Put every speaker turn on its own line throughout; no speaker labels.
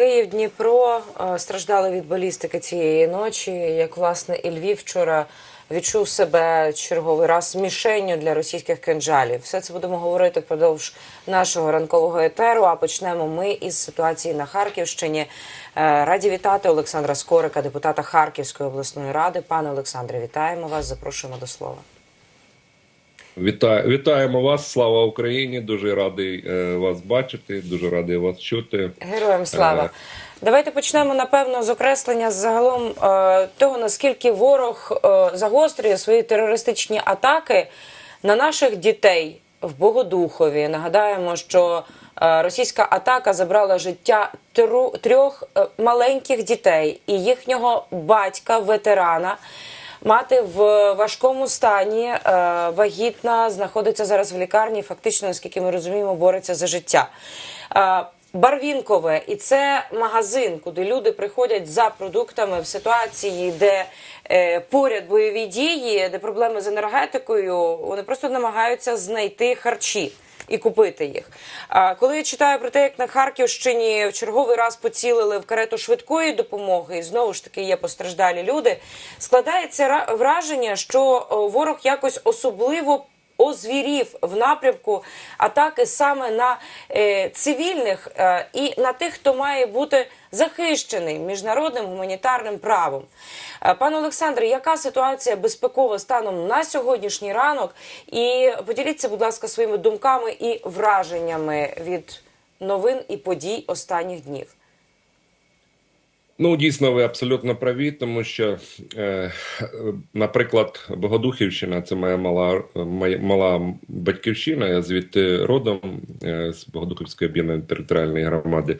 Київ, Дніпро е, страждали від балістики цієї ночі. Як власне і Львів вчора відчув себе черговий раз мішенню для російських кинджалів. Все це будемо говорити впродовж нашого ранкового етеру. А почнемо ми із ситуації на Харківщині. Е, Раді вітати Олександра Скорика, депутата Харківської обласної ради. Пане Олександре, вітаємо вас. Запрошуємо до слова.
Вітаю, вітаємо вас, слава Україні! Дуже радий е, вас бачити, дуже радий вас чути.
Героям слава.
Е.
Давайте почнемо напевно з окреслення загалом е, того, наскільки ворог е, загострює свої терористичні атаки на наших дітей в Богодухові. Нагадаємо, що е, російська атака забрала життя тру- трьох е, маленьких дітей і їхнього батька, ветерана. Мати в важкому стані, е, вагітна, знаходиться зараз в лікарні. Фактично, наскільки ми розуміємо, бореться за життя. Барвінкове, і це магазин, куди люди приходять за продуктами в ситуації, де е, поряд бойові дії, де проблеми з енергетикою. Вони просто намагаються знайти харчі і купити їх. А коли я читаю про те, як на Харківщині в черговий раз поцілили в карету швидкої допомоги, і знову ж таки є постраждалі люди, складається ра- враження, що ворог якось особливо озвірів в напрямку атаки саме на е, цивільних е, і на тих, хто має бути захищений міжнародним гуманітарним правом. Е, Пане Олександре, яка ситуація безпекова станом на сьогоднішній ранок? І поділіться, будь ласка, своїми думками і враженнями від новин і подій останніх днів.
Ну, дійсно, ви абсолютно праві, тому що, е, наприклад, Богодухівщина це моя мала, моя мала батьківщина. Я звідти родом е, з Богодухівської об'єднаної територіальної громади.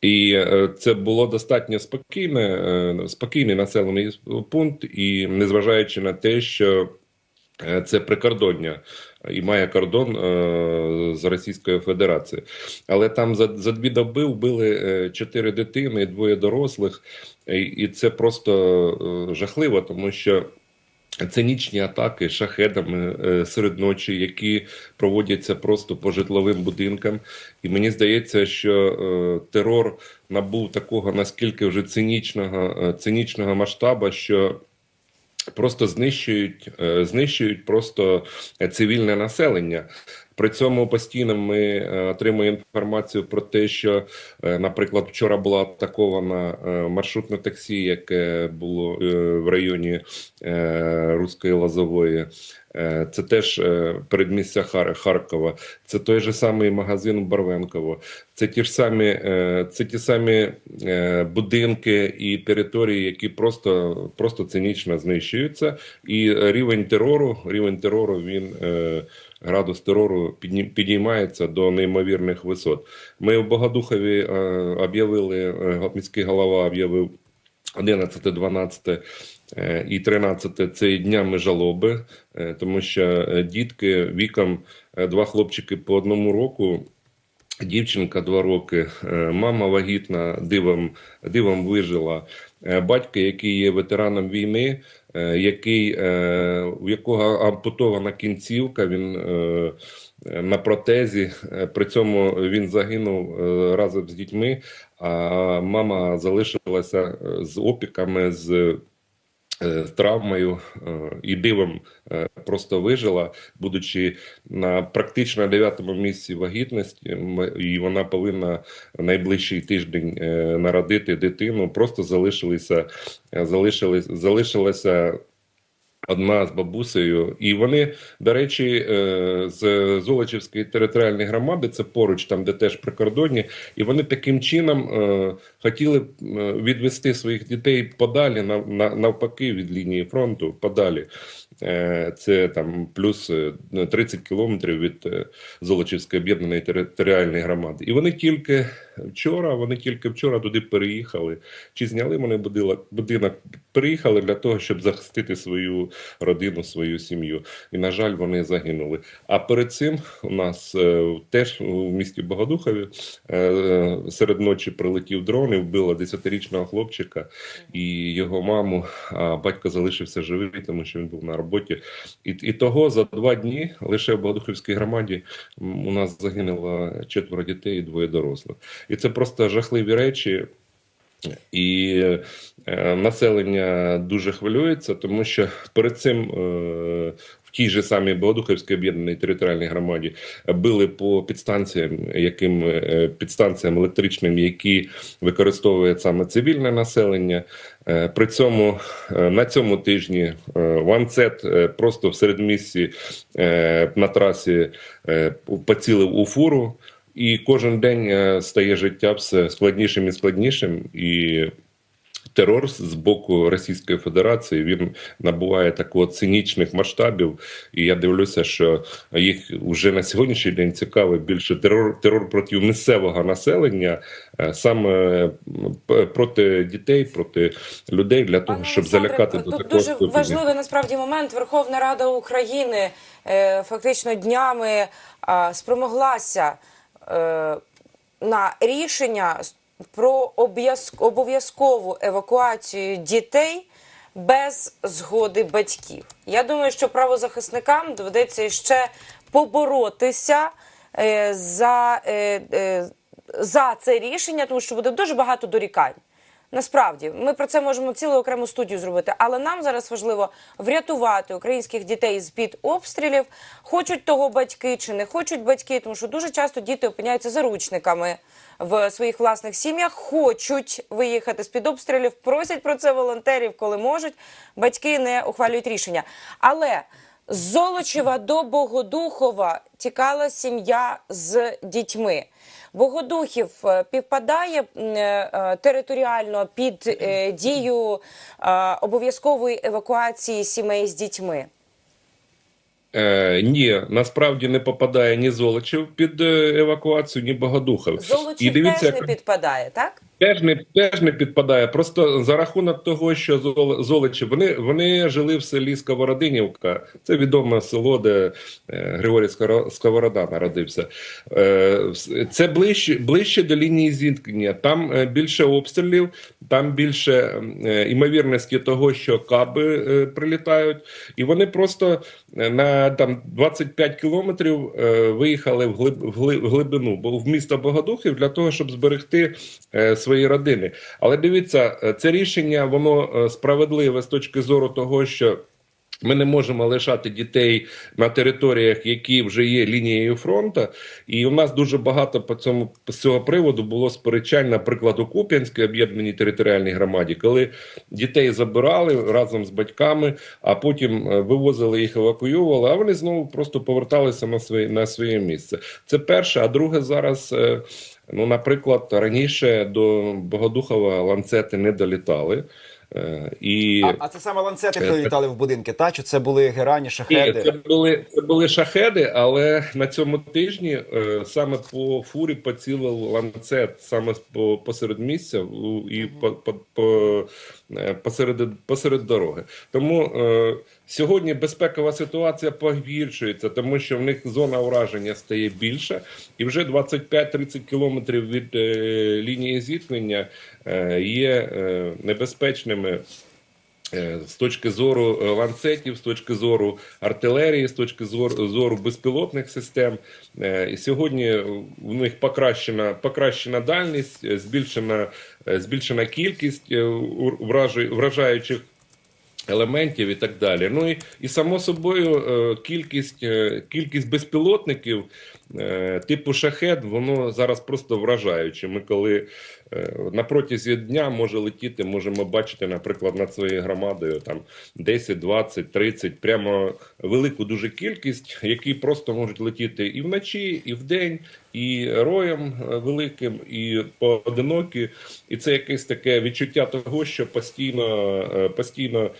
І е, це було достатньо спокійне, е, спокійний населений пункт, і незважаючи на те, що е, це прикордоння і має кордон е, з Російською Федерацією. Але там за, за дві доби вбили е, чотири дитини, і двоє дорослих, і, це просто е, жахливо, тому що. Цинічні атаки шахедами серед ночі, які проводяться просто по житловим будинкам. І мені здається, що терор набув такого наскільки вже цинічного, цинічного масштабу, що просто знищують, е, знищують просто цивільне населення. При цьому постійно ми е, отримуємо інформацію про те, що, е, наприклад, вчора була атакована маршрутне таксі, яке було в районі Руської Лазової. Е, Це теж е, передмістя Хар- Харкова. Це той же самий магазин Барвенково. Це ті ж самі, е, це ті самі будинки і території, які просто, просто цинічно знищуються. І рівень терору, рівень терору він. Градус терору підіймається до неймовірних висот. Ми в Богодухові об'явили, міський голова об'явив 11, 12 е, і 13 це днями жалоби, е, тому що е, дітки віком два хлопчики по одному року. Дівчинка два роки, мама вагітна, дивом, дивом вижила. Е, Батько, який є ветераном війни, е, який, е, у якого ампутована кінцівка, він на протезі. При цьому він загинув разом з дітьми, а мама залишилася з опіками, з травмою е, і дивом е, просто вижила, будучи на практично дев'ятому місці вагітності, і вона повинна найближчий тиждень е, народити дитину. Просто залишилися, залишилися, залишилася. Одна з бабусею, і вони, до речі, е, з Золочівської територіальної громади, це поруч, там де теж прикордонні, і вони таким чином е, хотіли е, відвести своїх дітей подалі, на, на, навпаки, від лінії фронту, подалі. Це там плюс е, 30 кілометрів від Золочівської об'єднаної територіальної громади. І вони тільки вчора, вони тільки вчора туди переїхали. Чи зняли вони будинок, переїхали для того, щоб захистити свою родину, свою сім'ю. І, на жаль, вони загинули. А перед цим у нас е, теж у місті Богодухові е, серед ночі прилетів дрон і вбило 10-річного хлопчика і його маму. А батько залишився живий, тому що він був на роботі. І, і того за два дні лише в Богодухівській громаді у нас загинуло четверо дітей і двоє дорослих. І це просто жахливі речі. І е, населення дуже хвилюється, тому що перед цим е, в тій же самій Богодухівській об'єднаній територіальній громаді били по підстанціям, яким е, підстанціям електричним, які використовує саме цивільне населення. Е, При цьому е, на цьому тижні е, просто в середмісті на трасі поцілив у фуру. І кожен день е, стає життя все складнішим і складнішим, і терор з боку Російської Федерації він набуває такого цинічних масштабів. І я дивлюся, що їх вже на сьогоднішній день цікавий більше терор, терор проти місцевого населення, е, саме проти дітей, проти людей для того,
Пане
щоб
Олександре,
залякати до такого
дуже
ступеня.
важливий насправді момент. Верховна Рада України е, фактично днями спромоглася е, на рішення про обов'язкову евакуацію дітей без згоди батьків. Я думаю, що правозахисникам доведеться ще поборотися е, за, е, е, за це рішення, тому що буде дуже багато дорікань. Насправді, ми про це можемо цілу окрему студію зробити, але нам зараз важливо врятувати українських дітей з під обстрілів. Хочуть того батьки чи не хочуть батьки, тому що дуже часто діти опиняються заручниками в своїх власних сім'ях, хочуть виїхати з під обстрілів, просять про це волонтерів, коли можуть. Батьки не ухвалюють рішення. Але з Золочева до Богодухова тікала сім'я з дітьми. Богодухів е, підпадає е, територіально під е, дію е, обов'язкової евакуації сімей з дітьми.
Е, ні, насправді не попадає ні Золочів під е, евакуацію, ні Богодухов.
Золочів
І дивіться,
теж не підпадає, так?
Теж не теж не підпадає. Просто за рахунок того, що Золочі вони, вони жили в селі Сковородинівка. Це відоме село, де е, Григорій Сковорода народився. Е, це ближче, ближче до лінії зіткнення. Там е, більше обстрілів, там більше імовірності того, що каби прилітають, і вони просто на там 25 кілометрів виїхали в, глиб, в глибину, бо в місто Богодухів для того, щоб зберегти е, свої родини. Але дивіться, е, це рішення воно е, справедливе з точки зору того, що. Ми не можемо лишати дітей на територіях, які вже є лінією фронту. І у нас дуже багато по цьому з цього приводу було сперечань, наприклад, у Куп'янській об'єднаній територіальній громаді, коли дітей забирали разом з батьками, а потім е, вивозили їх, евакуювали, а вони знову просто поверталися на своє на своє місце. Це перше. А друге, зараз, е, ну, наприклад, раніше до Богодухова ланцети не долітали. Е, І
А, а це саме ланцети
Е,
прилітали в будинки, та? Чи це були герані,
Ні,
шахеди?
це були це були шахеди, але на цьому тижні е, саме по фурі поцілив ланцет саме по посеред місця і по, по, по е, посеред, посеред дороги. Тому е, сьогодні безпекова ситуація погіршується, тому що в них зона ураження стає більша, і вже 25-30 кілометрів від е, лінії зіткнення е, є е, небезпечними. Е, З точки зору е, ланцетів, з точки зору артилерії, з точки зору, зору безпілотних систем, Е, і сьогодні в них покращена, покращена дальність, збільшена, збільшена кількість вражаючих елементів і так далі. Ну і, і само собою е, кількість, е, кількість безпілотників типу шахет, воно зараз просто вражаюче. Ми коли е, на протязі дня може летіти, можемо бачити, наприклад, над своєю громадою там 10, 20, 30, прямо велику дуже кількість, які просто можуть летіти і вночі, і вдень, і роєм е, великим, і поодинокі. І це якесь таке відчуття того, що постійно, е, постійно,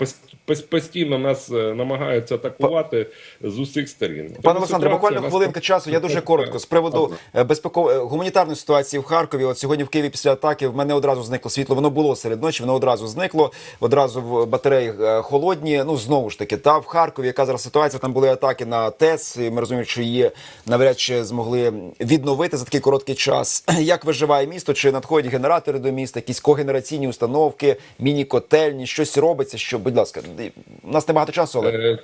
пос- пос- постійно нас е, намагаються атакувати з усіх сторін.
Пане Олександре, буквально хвилинка часу. Я дуже коротко з приводу е, безпекової гуманітарної ситуації в Харкові. От сьогодні в Києві після атаки в мене одразу зникло світло. Воно було серед ночі, воно одразу зникло. Одразу в батареї е, холодні. Ну знову ж таки, та в Харкові, яка зараз ситуація? Там були атаки на ТЕЦ. і Ми розуміємо, що її навряд чи змогли відновити за такий короткий час. Як виживає місто? Чи надходять генератори до міста? Якісь когенераційні установки, міні-котельні? Щось робиться? Що, будь ласка, у нас небагато часу, але.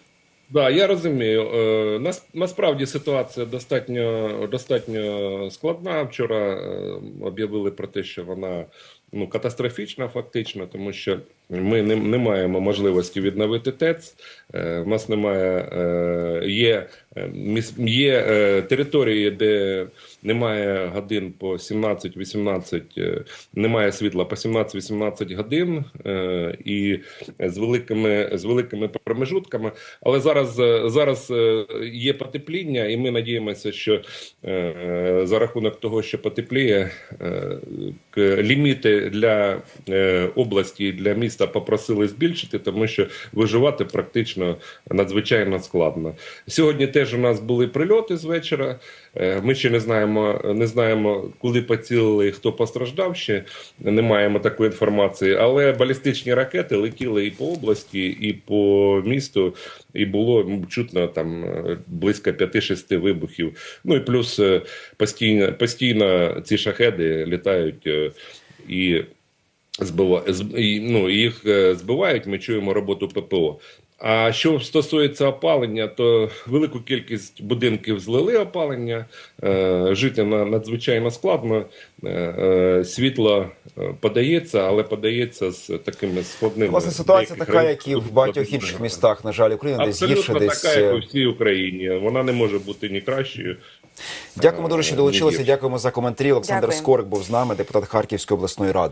Да, я розумію. Е, нас- Насправді ситуація достатньо достатньо складна. Вчора е, об'явили про те, що вона ну катастрофічна, фактично, тому що ми не, не маємо можливості відновити ТЕЦ. Е, В нас немає е, є, е, є е, території, де немає годин по 17-18, е, немає світла по 17-18 годин е, і з великими з великими промежутками. Але зараз е, зараз е, є потепління, і ми надіємося, що е, за рахунок того, що потепліє, е, ліміти для е, області для міста попросили збільшити, тому що виживати практично надзвичайно складно. Сьогодні теж у нас були прильоти з вечора. Е, Ми ще не знаємо, не знаємо, куди поцілили хто постраждав. Ще не маємо такої інформації. Але балістичні ракети летіли і по області, і по місту, і було чутно там е, близько 5-6 вибухів. Ну і плюс е, постійно, постійно ці шахеди літають і збива... з- і, ну, їх е, збивають. Ми чуємо роботу ППО. А що стосується опалення, то велику кількість будинків злили опалення. Е, Жити надзвичайно складно. Е, Світло подається, але подається з такими складними.
Власне, ситуація така, як і в багатьох інших містах, на жаль, України, десь гірше, десь.
така, як у всій Україні. Вона не може бути ні кращою.
Дякуємо дуже, що долучилися. Дякуємо за коментарі. Олександр
Дякую.
Скорик був з нами, депутат Харківської обласної ради.